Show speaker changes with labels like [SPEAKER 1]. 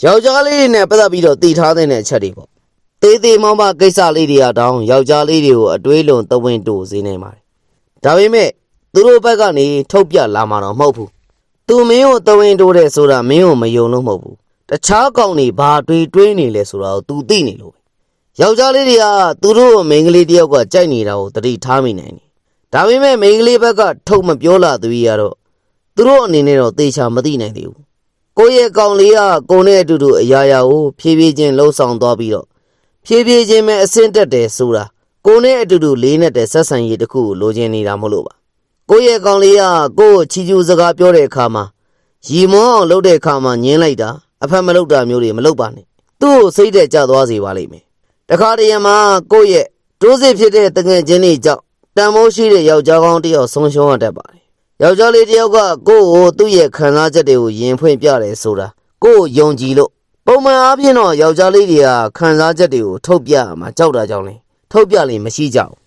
[SPEAKER 1] ယောက်ျားလေးတွေနဲ့ပတ်သက်ပြီးတော့တည်ထားတဲ့အချက်တွေပေါ့သေးသေးမောင်းမကိစ္စလေးတွေကတောင်းယောက်ျားလေးတွေကိုအတွေးလွန်သဝင်တိုစေနေပါတယ်ဒါပေမဲ့သူတို့ဘက်ကနေထုတ်ပြလာမှာတော့မဟုတ်ဘူးသူမင်းကိုသဝင်တိုးတယ်ဆိုတာမင်းကိုမယုံလို့မဟုတ်ဘူးတခြားကောင်တွေဘာတွေးတွေးနေလဲဆိုတာကို तू သိနေလို့ပဲယောက်ျားလေးတွေကသူတို့မိန်းကလေးတယောက်ကကြိုက်နေတာကိုသတိထားမိနိုင်တယ်ဒါပေမဲ့မိန်းကလေးဘက်ကထုတ်မပြောလာသူကြီးကတော့သူတို့အနေနဲ့တော့သေချာမသိနိုင်သေးဘူး ကိုယ့်ရဲ့ကောင်လေးကကိုယ်နဲ့အတူတူအရာရာကိုဖြည်းဖြည်းချင်းလှုပ်ဆောင်သွားပြီးတော့ဖြည်းဖြည်းချင်းပဲအဆင့်တက်တယ်ဆိုတာကိုယ်နဲ့အတူတူလေးနဲ့တဲ့ဆက်ဆံရေးတစ်ခုကိုလိုချင်နေတာမဟုတ်လို့ပါကိုယ့်ရဲ့ကောင်လေးကကိုယ့်ကိုချီကျူးစကားပြောတဲ့အခါမှာရီမွန်းအောင်လုပ်တဲ့အခါမှာညင်းလိုက်တာအဖက်မလုပ်တာမျိုးတွေမလုပ်ပါနဲ့သူ့ကိုစိတ်သက်ကြသွားစေပါလိမ့်မယ်တခါတရံမှာကိုယ့်ရဲ့တိုးစစ်ဖြစ်တဲ့တငယ်ချင်းတွေကြောင့်တန်မိုးရှိတဲ့ယောက်ျားကောင်းတစ်ယောက်ဆုံးရှုံးရတတ်ပါတယ် ယောက်ျားလေးတစ်ယောက်ကကိုယ့်ကိုသူ့ရဲ့ခံစားချက်တွေကိုယင်ဖွင့်ပြတယ်ဆိုတာကိုယ့်ကိုယုံကြည်လို့ပုံမှန်အားဖြင့်တော့ယောက်ျားလေးတွေကခံစားချက်တွေကိုထုတ်ပြရမှာကြောက်တာကြောင့်လေထုတ်ပြလိမ့်မရှိကြဘူး